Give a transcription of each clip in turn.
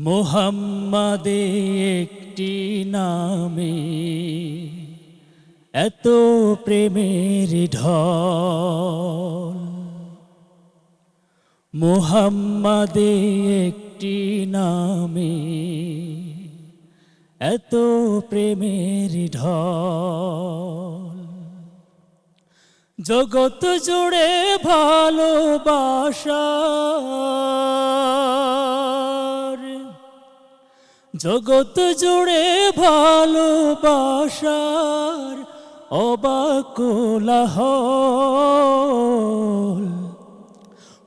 মোহাম্মদে একটি নামে এত প্রেমের ঢল। মোহাম্মদে একটি নামে এত প্রেমের ঢল। জগৎ জুড়ে ভালোবাসার জগৎ জুড়ে ভালোবাসার অবাকুলাহল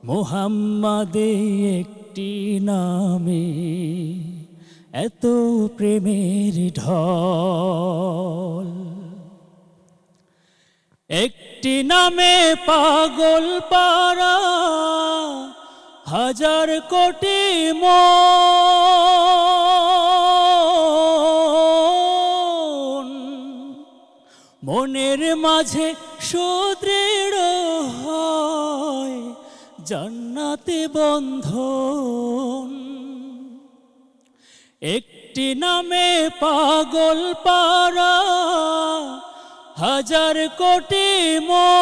মোহাম্মদে একটি নামে এত প্রেমের ঢল। একটি নামে পাগল পারা হাজার কোটি মন। মনের মাঝে সুদৃঢ় হয়, জান্নাতে বন্ধন। একটি নামে পাগল পারা হাজার কোটি মন।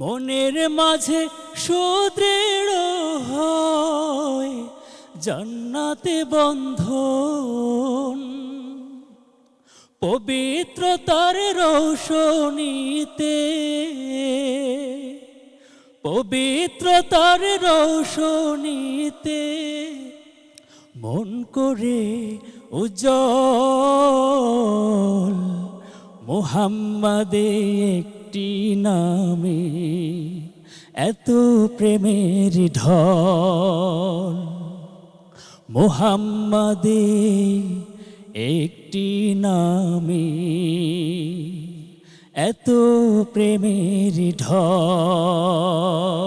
মনের মাঝে সুদৃঢ় হয় জান্নাতে বন্ধন, পবিত্রতার রৌশনীতে পবিত্রতার রৌশনীতে মন করে উজ্জ্বল মোহাম্মদে একটি নামে এত প্রেমের ঢল। মোহাম্মদে একটি নামে এত প্রেমের ঢল।